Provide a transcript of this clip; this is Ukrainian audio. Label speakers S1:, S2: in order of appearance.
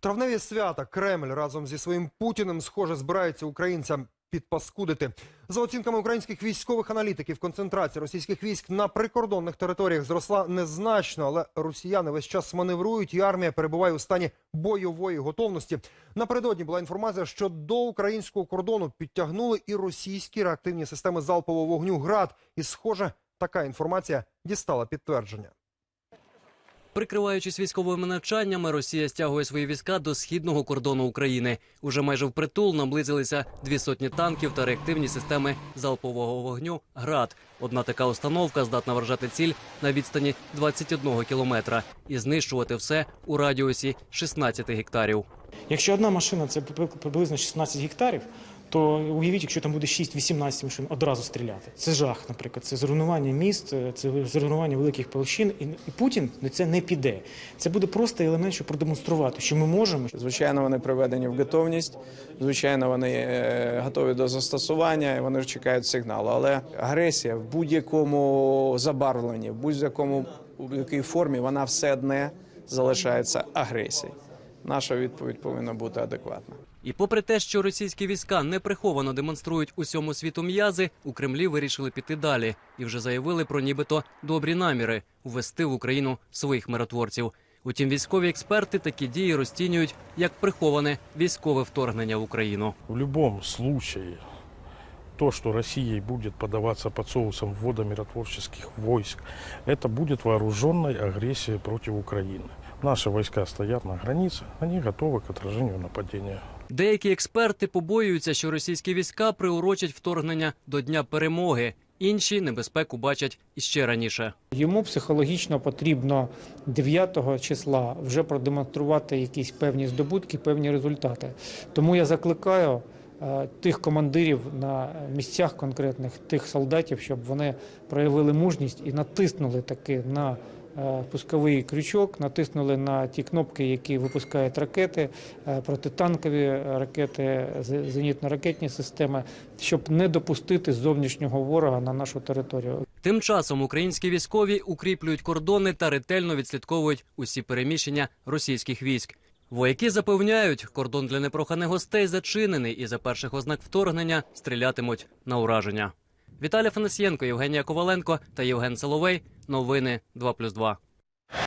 S1: Травневі свята Кремль разом зі своїм Путіним, схоже, збирається українцям підпаскудити. За оцінками українських військових аналітиків, концентрація російських військ на прикордонних територіях зросла незначно, але росіяни весь час маневрують, і армія перебуває у стані бойової готовності. Напередодні була інформація, що до українського кордону підтягнули і російські реактивні системи залпового вогню ГРАД. І, схоже, така інформація дістала підтвердження.
S2: Прикриваючись військовими навчаннями, Росія стягує свої війська до східного кордону України. Уже майже впритул наблизилися дві сотні танків та реактивні системи залпового вогню ГРАД. Одна така установка здатна вражати ціль на відстані 21 кілометра і знищувати все у радіусі 16 гектарів.
S3: Якщо одна машина це при- приблизно 16 гектарів, то уявіть, якщо там буде 6-18 машин одразу стріляти. Це жах, наприклад, це зруйнування міст, це зруйнування великих площин. І Путін на це не піде. Це буде просто елемент, щоб продемонструвати, що ми можемо.
S4: Звичайно, вони приведені в готовність. Звичайно, вони е, готові до застосування. і Вони чекають сигналу. Але агресія в будь-якому забарвленні, в будь-якому якій формі, вона все одне залишається агресією. Наша відповідь повинна бути адекватна.
S2: І попри те, що російські війська неприховано демонструють усьому світу м'язи, у Кремлі вирішили піти далі і вже заявили про нібито добрі наміри ввести в Україну своїх миротворців. Утім, військові експерти такі дії розцінюють як приховане військове вторгнення в Україну.
S5: В любом случае, то, что Россией будет подаваться под соусом ввода миротворческих войск, это будет вооруженной агрессией против Украины. Наши войска стоят на границе, они готовы к отражению нападения.
S2: Деякі експерти побоюються, що російські війська приурочать вторгнення до Дня перемоги. Інші небезпеку бачать іще раніше.
S6: Йому психологічно потрібно 9 числа вже продемонструвати якісь певні здобутки, певні результати. Тому я закликаю е, тих командирів на місцях конкретних, тих солдатів, щоб вони проявили мужність і натиснули таки на пусковий крючок, натиснули на ті кнопки, які випускають ракети, е, протитанкові ракети, зенітно-ракетні системи, щоб не допустити зовнішнього ворога на нашу територію.
S2: Тим часом українські військові укріплюють кордони та ретельно відслідковують усі переміщення російських військ. Вояки запевняють, кордон для непроханих гостей зачинений і за перших ознак вторгнення стрілятимуть на ураження. Віталій Фанасієнко, Євгенія Коваленко та Євген Соловей. Новини 2+,2.